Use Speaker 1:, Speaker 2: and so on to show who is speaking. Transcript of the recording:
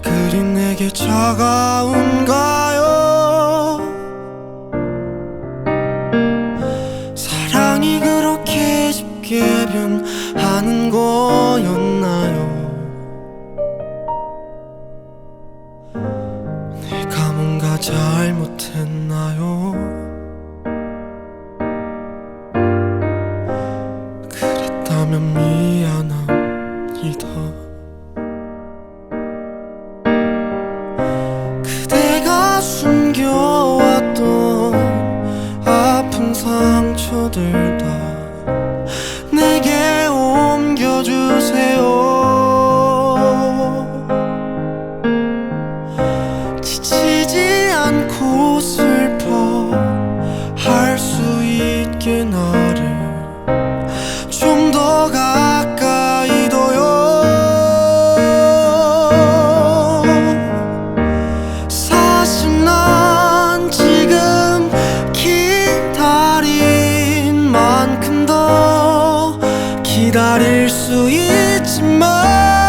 Speaker 1: 그린 내게 차가운가요? 사랑이 그렇게 쉽게 변하는 거였나요? 내가 뭔가 잘못했나요? 그랬다면 미안합니다 상처들 다 내게 옮겨주세요. 지치지 않고 슬퍼 할 수 있게 나 기다릴 수 있지만